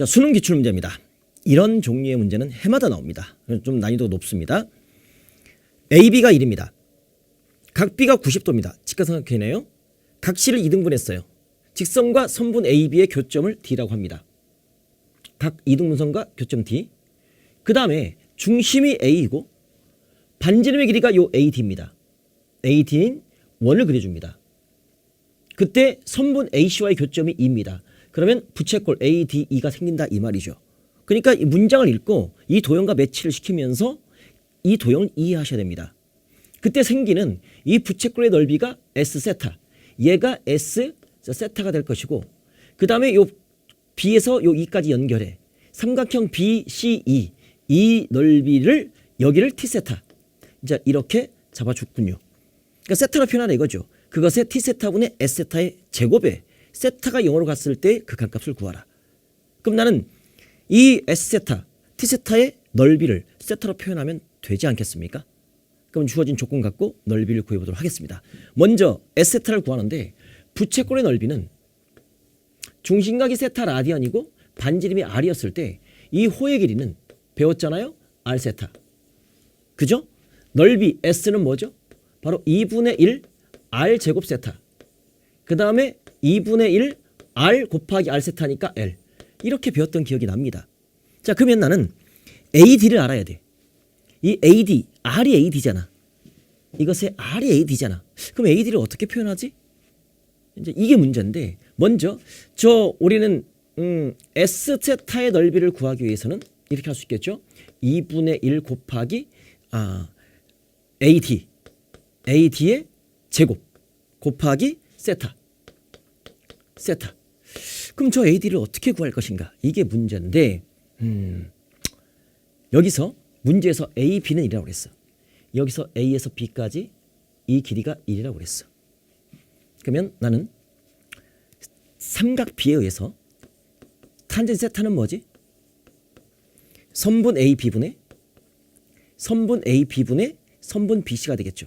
자, 수능 기출 문제입니다. 이런 종류의 문제는 해마다 나옵니다. 좀 난이도가 높습니다. AB가 1입니다. 각 B가 90도입니다. 직각삼각형이네요. 각 C를 2등분했어요. 직선과 선분 AB의 교점을 D라고 합니다. 각 이등분선과 교점 D. 그 다음에 중심이 A이고 반지름의 길이가 요 AD입니다. AD인 원을 그려줍니다. 그때 선분 AC와의 교점이 2입니다. 그러면 부채꼴 ADE가 생긴다 이 말이죠. 그러니까 이 문장을 읽고 이 도형과 매치를 시키면서 이 도형을 이해하셔야 됩니다. 그때 생기는 이 부채꼴의 넓이가 S 세타, 얘가 S 세타가 될 것이고 그 다음에 요 B에서 요 E까지 연결해 삼각형 BCE 이 넓이를 여기를 T 세타 이제 이렇게 잡아줬군요. 그러니까 세타로 표현하라 이거죠. 그것의 T 세타분의 S 세타의 제곱에 세타가 0으로 갔을 때 극한값을 구하라. 그럼 나는 이 S 세타, T 세타의 넓이를 세타로 표현하면 되지 않겠습니까? 그럼 주어진 조건 갖고 넓이를 구해보도록 하겠습니다. 먼저 S 세타를 구하는데 부채꼴의 넓이는 중심각이 세타 라디안이고 반지름이 R이었을 때 이 호의 길이는 배웠잖아요. R 세타. 그죠? 넓이 S는 뭐죠? 바로 2분의 1 R 제곱 세타. 그 다음에 2분의 1 R 곱하기 R 세타니까 L. 이렇게 배웠던 기억이 납니다. 자, 그러면 나는 AD를 알아야 돼. 이 AD, R이 AD잖아. 이것의 R이 AD잖아. 그럼 AD를 어떻게 표현하지? 이제 이게 문제인데 먼저 저 우리는 음, S 세타의 넓이를 구하기 위해서는 이렇게 할 수 있겠죠. 2분의 1 곱하기 아, AD AD의 제곱 곱하기 세타 세타 그럼 저 AD를 어떻게 구할 것인가 이게 문제인데 음, 여기서 문제에서 A, B는 1이라고 그랬어 여기서 A에서 B까지 이 길이가 1이라고 그랬어 그러면 나는 삼각 B에 의해서 탄젠 세타는 뭐지? 선분 A, B분의 선분 A, B분의 선분 BC가 되겠죠.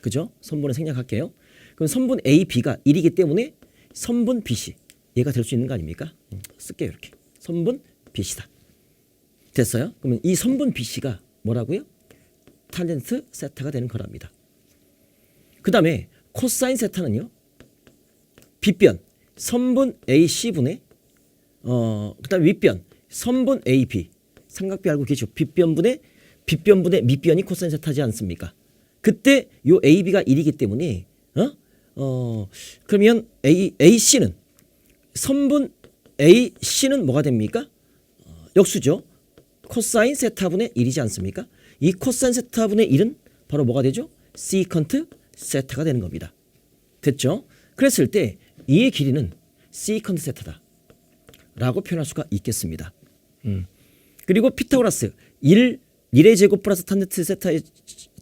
그죠? 선분을 생략할게요. 그럼 선분 A, B가 1이기 때문에 선분 BC 얘가 될 수 있는 거 아닙니까? 음, 쓸게요 이렇게. 선분 BC다. 됐어요? 그러면 이 선분 BC가 뭐라고요? 탄젠트 세타가 되는 거랍니다. 그 다음에 코사인 세타는요. 빗변 선분 AC분의 어 그 다음에 윗변 선분 AB 삼각비 알고 계시죠? 빗변분의 빗변분의 밑변이 코사인 세타지 않습니까? 그때 요 AB가 1이기 때문에 어? 어 그러면 A AC는 선분 AC는 뭐가 됩니까? 어, 역수죠. 코사인 세타분의 1이지 않습니까? 이 코사인 세타분의 1은 바로 뭐가 되죠? 시컨트 세타가 되는 겁니다. 됐죠? 그랬을 때 이의 길이는 시컨트 세타다. 라고 표현할 수가 있겠습니다. 음. 그리고 피타고라스 1 1의 제곱 플러스 탄젠트 세타의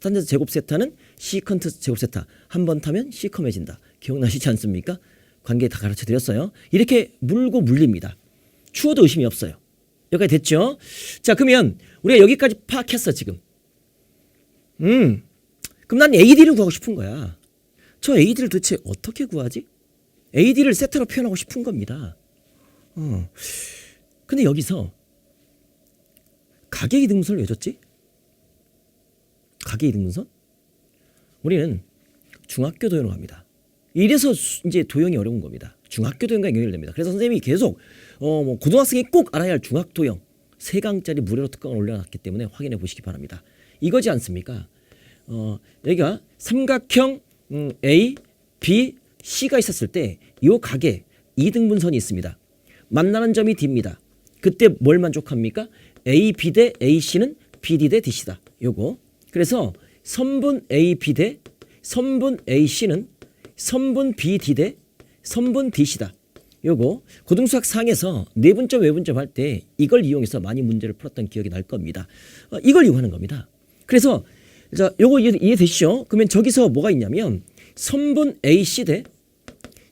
탄젠트 제곱 세타는 시컨트 제곱 세타 한 번 타면 시커매진다. 기억나시지 않습니까? 관계 다 가르쳐 드렸어요. 이렇게 물고 물립니다. 추워도 의심이 없어요. 여기까지 됐죠? 자, 그러면 우리가 여기까지 파악했어, 지금. 음. 그럼 난 AD를 구하고 싶은 거야. 저 AD를 도대체 어떻게 구하지? AD를 세타로 표현하고 싶은 겁니다. 어. 근데 여기서 가계 이등분선을 왜 줬지? 가계 이등분선? 우리는 중학교 도형으로 갑니다. 이래서 수- 이제 도형이 어려운 겁니다. 중학교 도형과 연결됩니다. 그래서 선생님이 계속 어 뭐 고등학생이 꼭 알아야 할 중학 도형 세 강짜리 무료로 특강을 올려놨기 때문에 확인해 보시기 바랍니다. 이거지 않습니까? 어 여기가 삼각형 음, A, B, C가 있었을 때이 가게 이등분선이 있습니다. 만나는 점이 D입니다. 그때 뭘 만족합니까? A, B 대 A, C는 BD 대 DC다. 요거. 그래서 선분 A, B 대 선분 A, C는 선분 BD 대 선분 DC다. 요거 고등수학 상에서 내분점 외분점 할 때 이걸 이용해서 많이 문제를 풀었던 기억이 날 겁니다. 어, 이걸 이용하는 겁니다. 그래서 자, 요거 이해, 이해되시죠? 그러면 저기서 뭐가 있냐면 선분 AC 대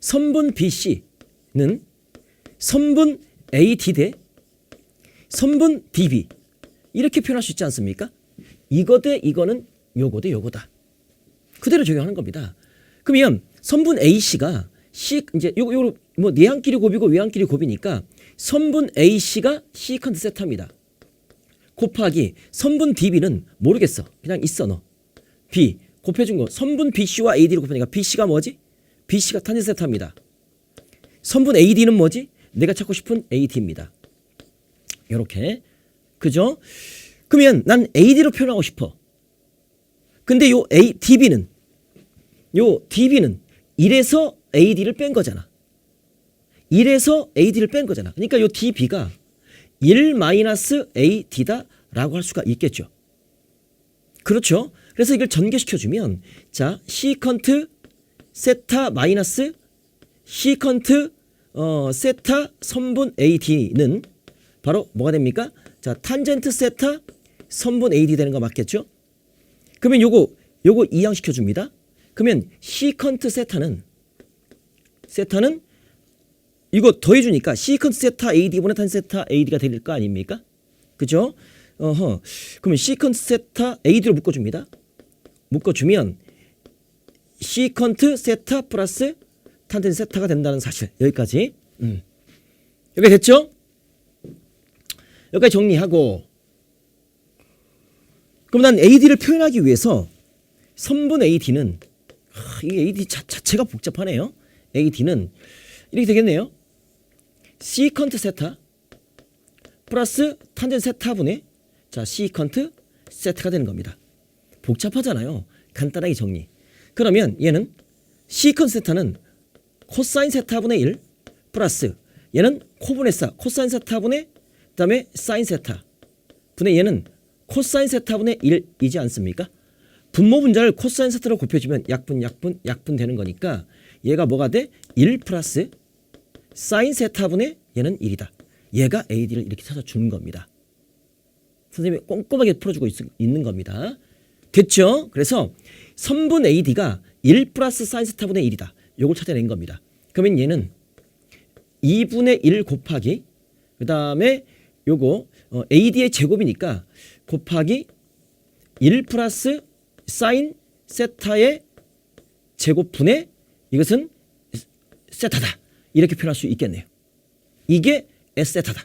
선분 BC는 선분 AD 대 선분 DB 이렇게 표현할 수 있지 않습니까? 이거 대 이거는 요거 대 요거다. 그대로 적용하는 겁니다. 그러면 선분 AC가 C 이제 요거 요거 뭐 내항끼리 곱이고 외항끼리 곱이니까 선분 AC가 시컨트 세타입니다. 곱하기 선분 DB는 모르겠어. 그냥 있어 너. B 곱해준 거 선분 BC와 AD를 곱하니까 BC가 뭐지? BC가 탄젠 세타입니다. 선분 AD는 뭐지? 내가 찾고 싶은 AD입니다. 이렇게 그죠? 그러면 난 AD로 표현하고 싶어. 근데 요 A, DB는 요 DB는 1에서 AD를 뺀 거잖아. 1에서 AD를 뺀 거잖아. 그러니까 요 DB가 1 마이너스 AD다라고 할 수가 있겠죠. 그렇죠? 그래서 이걸 전개시켜 주면 자 시컨트 세타 마이너스 시컨트 어, 세타 선분 AD는 바로 뭐가 됩니까? 자 탄젠트 세타 선분 AD 되는 거 맞겠죠? 그러면 요거 요거 이항시켜 줍니다. 그러면 시컨트 세타는 세타는 이거 더해 주니까 시컨트 세타 AD분의 탄 세타 AD가 될 거 아닙니까? 그죠? 어허. 그러면 시컨트 세타 AD로 묶어 줍니다. 묶어 주면 시컨트 세타 플러스 탄젠 세타가 된다는 사실 여기까지. 음. 여기 됐죠? 여기까지 정리하고 그럼 난 AD를 표현하기 위해서 선분 AD는 하, 이 AD 자, 자체가 복잡하네요. AD는 이렇게 되겠네요. 시컨트 세타 플러스 탄젠 세타분의 자 시컨트 세타가 되는 겁니다. 복잡하잖아요. 간단하게 정리. 그러면 얘는 시컨트 세타는 코사인 세타분의 1 플러스 얘는 코분의 4 코사인 세타분의 그다음에 사인 세타 분의 얘는 코사인 세타분의 1이지 않습니까? 분모 분자를 코사인 세타로 곱해주면 약분 약분 약분 되는 거니까 얘가 뭐가 돼? 1 플러스 사인 세타분의 얘는 1이다. 얘가 AD를 이렇게 찾아주는 겁니다. 선생님이 꼼꼼하게 풀어주고 있, 있는 겁니다. 됐죠? 그래서 선분 AD가 1 플러스 사인 세타분의 1이다. 요걸 찾아낸 겁니다. 그러면 얘는 2분의 1 곱하기 그 다음에 요거 어, AD의 제곱이니까 곱하기 1 플러스 사인 세타의 제곱분의 이것은 세타다. 이렇게 표현할 수 있겠네요. 이게 S세타다.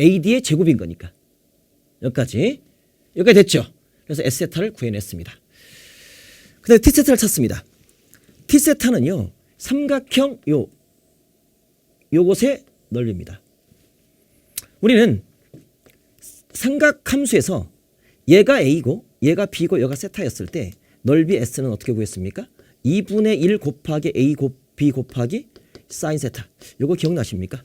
AD의 제곱인 거니까. 여기까지. 여기까지 됐죠? 그래서 S세타를 구해냈습니다. 그 다음에 T세타를 찾습니다. T세타는요, 삼각형 요, 요곳의 넓이입니다. 우리는 삼각함수에서 얘가 A고 얘가 B고 얘가 세타였을 때 넓이 S는 어떻게 구했습니까? 2분의 1 곱하기 A 곱 B 곱하기 사인 세타. 요거 기억나십니까?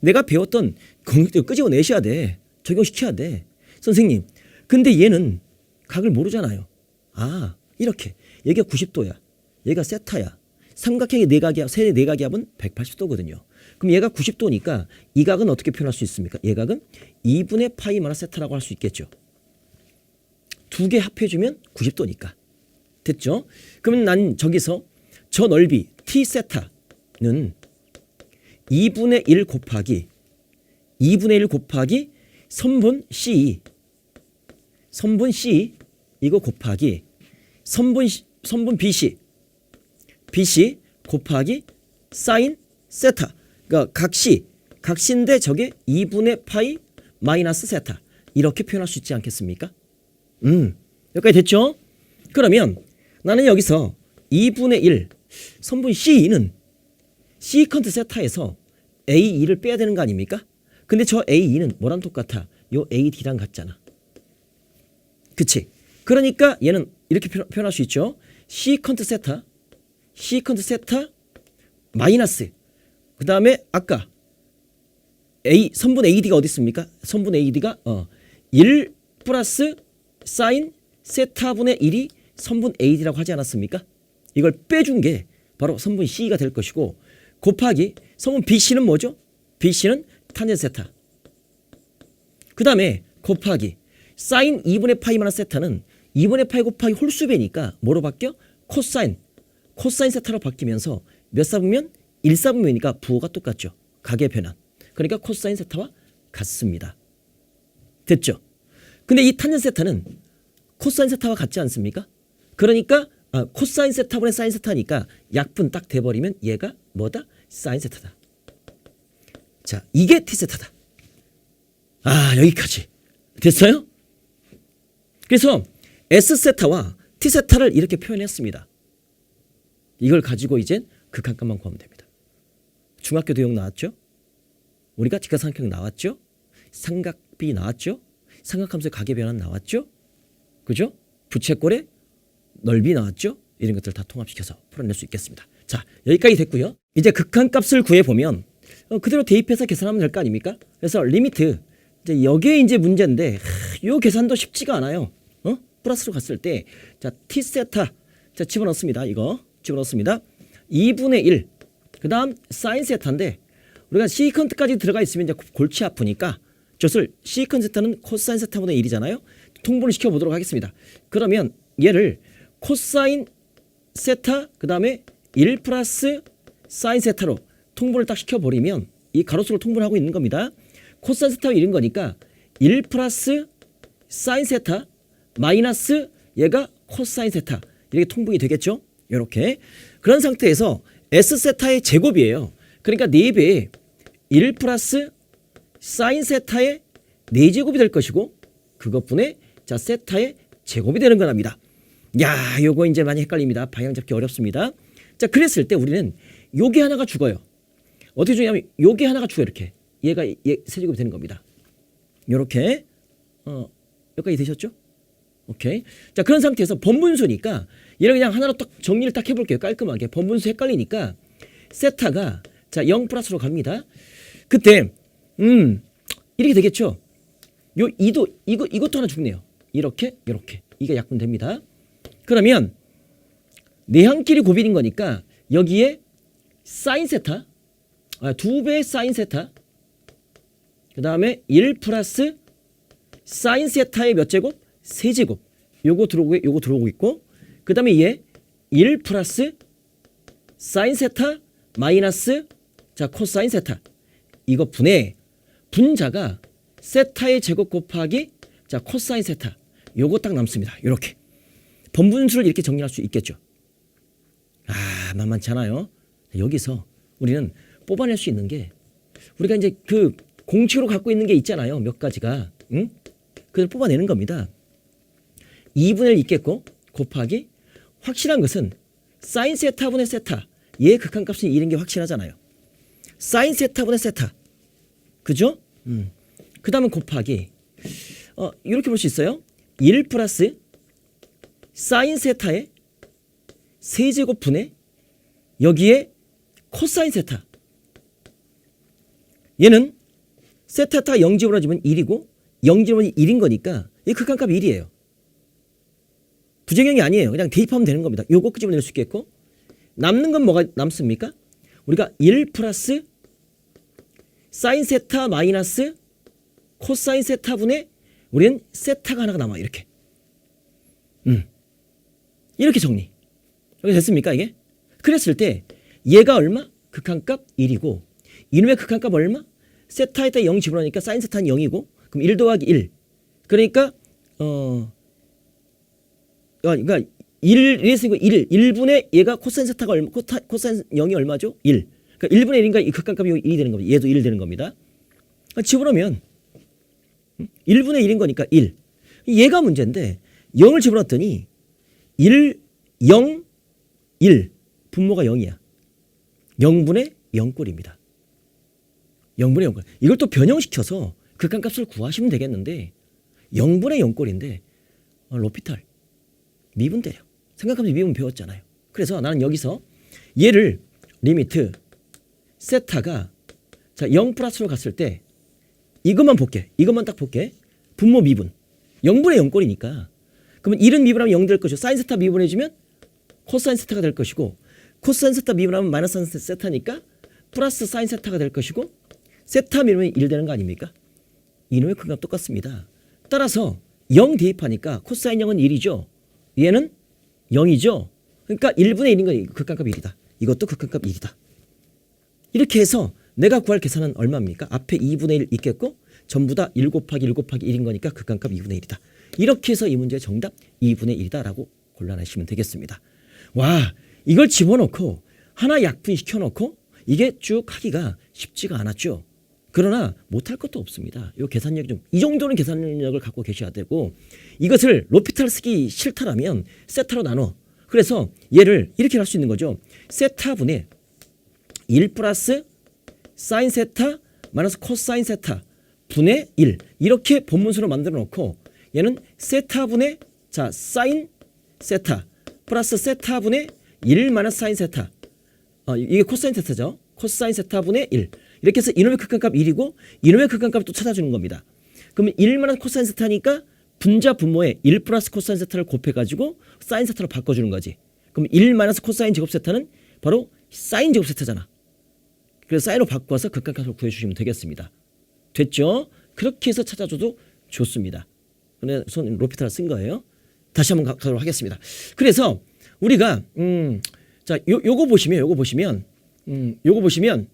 내가 배웠던 끄집어내셔야 돼. 적용시켜야 돼. 선생님, 근데 얘는 각을 모르잖아요. 아, 이렇게. 얘가 90도야. 얘가 세타야. 삼각형의 내각이 세 내각이 합은 180도거든요. 그럼 얘가 90도니까 이 각은 어떻게 표현할 수 있습니까? 얘 각은 2분의 파이 마이너스 세타라고 할 수 있겠죠. 두 개 합해주면 90도니까. 됐죠? 그러면 난 저기서 저 넓이 t 세타는 2분의 1 곱하기 2분의 1 곱하기 선분 C 선분 C 이거 곱하기 선분 선분 BC BC 곱하기 사인 세타 그러니까 각시 각시인데 저게 2분의 파이 마이너스 세타 이렇게 표현할 수 있지 않겠습니까? 음 여기까지 됐죠? 그러면 나는 여기서 2분의 1 선분 C는 시컨트 세타에서 A2를 빼야 되는 거 아닙니까? 근데 저 A2는 뭐랑 똑같아? 요 AD랑 같잖아. 그치? 그러니까 얘는 이렇게 표- 표현할 수 있죠. 시컨트 세타, 시컨트 세타 마이너스. 그 다음에 아까 A 선분 AD가 어디 있습니까? 선분 AD가 어, 1 플러스 사인 세타분의 1이 선분 AD라고 하지 않았습니까? 이걸 빼준 게 바로 선분 C가 될 것이고 곱하기 선분 BC는 뭐죠? BC는 탄젠 세타. 그 다음에 곱하기 사인 2분의 파이 마이너스 세타는 2분의 파이 곱하기 홀수배니까 뭐로 바뀌어? 코사인. 코사인 세타로 바뀌면서 몇 사분면? 1사분면이니까 부호가 똑같죠. 각의 변환. 그러니까 코사인 세타와 같습니다. 됐죠? 근데 이 탄젠 세타는 코사인 세타와 같지 않습니까? 그러니까 아, 코사인 세타분의 사인 세타니까 약분 딱 돼버리면 얘가 뭐다? 사인 세타다. 자, 이게 T세타다. 아, 여기까지. 됐어요? 그래서 S세타와 T세타를 이렇게 표현했습니다. 이걸 가지고 이제 극한값만 구하면 됩니다. 중학교 도형 나왔죠? 우리가 직각삼각형 나왔죠? 삼각비 나왔죠? 삼각함수의 가계 변환 나왔죠? 그죠? 부채꼴의 넓이 나왔죠? 이런 것들 다 통합시켜서 풀어낼 수 있겠습니다. 자, 여기까지 됐고요. 이제 극한값을 구해 보면 어, 그대로 대입해서 계산하면 될 거 아닙니까? 그래서 리미트 이제 여기에 이제 문제인데 하, 요 계산도 쉽지가 않아요. 어? 플러스로 갔을 때 자, t 세타 자, 집어넣습니다. 이거 집어넣습니다. 2분의 1. 그 다음 사인 세타인데 우리가 시컨트까지 들어가 있으면 이제 골치 아프니까 저것을 시컨 세타는 코사인 세타분의 1이잖아요. 통분을 시켜 보도록 하겠습니다. 그러면 얘를 코사인 세타 그 다음에 1 플러스 사인 세타로 통분을 딱 시켜 버리면 이 가로수를 통분하고 있는 겁니다. 코사인 세타가 1인 거니까 1 플러스 사인 세타 마이너스 얘가 코사인 세타 이렇게 통분이 되겠죠? 이렇게 그런 상태에서 S 세타의 제곱이에요. 그러니까 4배에 1 플러스 사인 세타의 4제곱이 될 것이고 그것분의 자 세타의 제곱이 되는 거랍니다. 야, 요거 이제 많이 헷갈립니다. 방향 잡기 어렵습니다. 자, 그랬을 때 우리는 요게 하나가 죽어요. 어떻게 죽냐면 요게 하나가 죽어 이렇게. 얘가 얘 세제곱이 되는 겁니다. 요렇게 어 여기까지 되셨죠? 오케이. 자, 그런 상태에서 번분수니까 얘를 그냥 하나로 딱 정리를 딱 해볼게요. 깔끔하게. 번분수 헷갈리니까 세타가 자, 0 플러스로 갑니다. 그때 음 이렇게 되겠죠. 요 이도 이거 이것도 하나 죽네요. 이렇게 이렇게 이게 약분됩니다. 그러면 내항끼리 고비인 거니까 여기에 사인 세타 아, 두 배의 사인 세타 그 다음에 1 플러스 사인 세타의 몇 제곱? 세 제곱 요거 들어오고 요거 들어오고 있고 그 다음에 얘 1 플러스 사인 세타 마이너스 자 코사인 세타 이거 분의 분자가 세타의 제곱 곱하기 자 코사인 세타 요거 딱 남습니다. 요렇게 번분수를 이렇게 정리할 수 있겠죠. 아 만만치 않아요. 여기서 우리는 뽑아낼 수 있는 게 우리가 이제 그 공식으로 갖고 있는 게 있잖아요. 몇 가지가 응? 그걸 뽑아내는 겁니다. 2분의 1 있겠고 곱하기 확실한 것은 사인 세타분의 세타 얘의 극한값은 1인 게 확실하잖아요. 사인 세타분의 세타 그죠? 음. 그 다음은 곱하기 어, 이렇게 볼 수 있어요. 1 플러스 사인 세타의 세제곱분의 여기에 코사인 세타 얘는 세타타 0집으로 지면 1이고 0집으로 1인 거니까 이 극한값 1이에요. 부정형이 아니에요. 그냥 대입하면 되는 겁니다. 요거 끄집어낼 수 있겠고 남는 건 뭐가 남습니까? 우리가 1 플러스 사인 세타 마이너스 코사인 세타 분의 우리는 세타가 하나가 남아 이렇게. 음. 이렇게 정리. 여기 됐습니까 이게? 그랬을 때 얘가 얼마? 극한값 1이고 이놈의 극한값 얼마? 세타에다 0 집어넣으니까 사인 세타는 0이고 그럼 1 더하기 1. 그러니까 어 아, 그러니까 1 이랬으니까 1 1분의 얘가 코사인 세타가 얼마 코타, 코사인 0이 얼마죠? 1. 그러니까 1분의 1인가 이 극한값이 1이 되는 겁니다. 얘도 1 되는 겁니다. 그러니까 집어넣으면 1분의 1인 거니까 1. 얘가 문제인데 0을 집어넣었더니 1 0 1 분모가 0이야. 0분의 0꼴입니다. 0분의 0꼴. 이걸 또 변형시켜서 극한값을 구하시면 되겠는데 0분의 0꼴인데 어, 로피탈 미분 때려. 생각하면서 미분 배웠잖아요. 그래서 나는 여기서 얘를 리미트 세타가 자, 0 플러스로 갔을 때 이것만 볼게. 이것만 딱 볼게. 분모 미분. 0분의 0꼴이니까. 그러면 1은 미분하면 0 될 것이고 사인 세타 미분해주면 코사인 세타가 될 것이고 코사인 세타 미분하면 마이너스 사인 세타니까 플러스 사인 세타가 될 것이고 세타 미분이 1 되는 거 아닙니까? 이놈의 큰값 똑같습니다. 따라서 0 대입하니까 코사인 0은 1이죠. 얘는 0이죠. 그러니까 1분의 1인 건 극한값 1이다. 이것도 극한값 1이다. 이렇게 해서 내가 구할 계산은 얼마입니까? 앞에 2분의 1 있겠고 전부 다 1 곱하기 1 곱하기 1인 거니까 극한값 2분의 1이다. 이렇게 해서 이 문제의 정답 2분의 1이다라고 골라내시면 되겠습니다. 와 이걸 집어넣고 하나 약분 시켜 놓고 이게 쭉 하기가 쉽지가 않았죠. 그러나 못할 것도 없습니다. 요 계산력 좀 이 정도는 계산력을 갖고 계셔야 되고 이것을 로피탈 쓰기 싫다라면 세타로 나눠. 그래서 얘를 이렇게 할 수 있는 거죠. 세타 분의 1 플러스 사인 세타 마이너스 코사인 세타 분의 1 이렇게 본문수로 만들어 놓고 얘는 세타 분의 자 사인 세타 플러스 세타 분의 1 마이너스 사인 세타 어, 이게 코사인 세타죠. 코사인 세타 분의 1 이렇게 해서 이놈의 극한값 1이고 이놈의 극한값을 또 찾아주는 겁니다. 그러면 1 마이너스 코사인 세타니까 분자 분모에 1 플러스 코사인 세타를 곱해가지고 사인 세타로 바꿔주는 거지. 그럼 1 마이너스 코사인 제곱 세타는 바로 사인 제곱 세타잖아. 그래서 사인으로 바꿔서 극한값을 구해주시면 되겠습니다. 됐죠? 그렇게 해서 찾아줘도 좋습니다. 근데 손 로피타를 쓴 거예요. 다시 한번 가- 가도록 하겠습니다. 그래서 우리가 음, 자, 요 요거 보시면 요거 보시면 음, 요거 보시면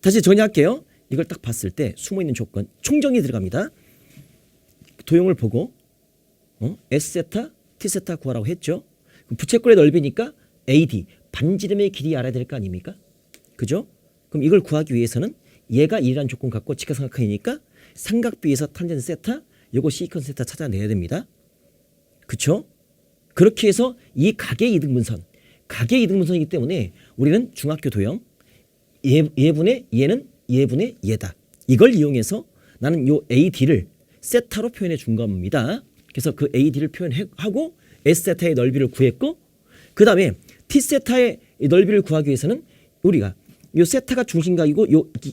다시 정리할게요. 이걸 딱 봤을 때 숨어 있는 조건 총정이 들어갑니다. 도형을 보고 어? S 세타, T 세타 구하라고 했죠. 부채꼴의 넓이니까 AD 반지름의 길이 알아야 될 거 아닙니까? 그죠? 그럼 이걸 구하기 위해서는 얘가 1이라는 조건 갖고 직각삼각형이니까 삼각비에서 탄젠트 세타, 요거 시컨 세타 찾아내야 됩니다. 그쵸? 그렇게 해서 이 각의 이등분선, 각의 이등분선이기 때문에 우리는 중학교 도형 얘, 얘분의 얘는 얘분의 얘다. 이걸 이용해서 나는 요 AD를 세타로 표현해 준 겁니다. 그래서 그 AD를 표현하고 S 세타의 넓이를 구했고 그 다음에 T 세타의 이 넓이를 구하기 위해서는 우리가 요 세타가 중심각이고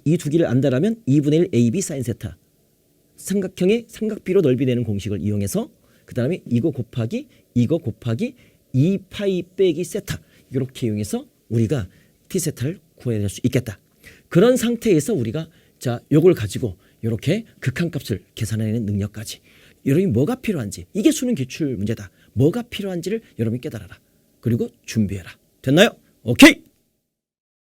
이두 개를 안다라면 2분의 1 AB 사인 세타 삼각형의 삼각비로 넓이 내는 공식을 이용해서 그 다음에 이거 곱하기 이거 곱하기 2파이 빼기 세타 이렇게 이용해서 우리가 t 세타를 구해낼 수 있겠다. 그런 상태에서 우리가 자 요걸 가지고 이렇게 극한값을 계산해내는 능력까지 여러분이 뭐가 필요한지 이게 수능 기출 문제다. 뭐가 필요한지를 여러분이 깨달아라. 그리고 준비해라. 됐나요? 오케이.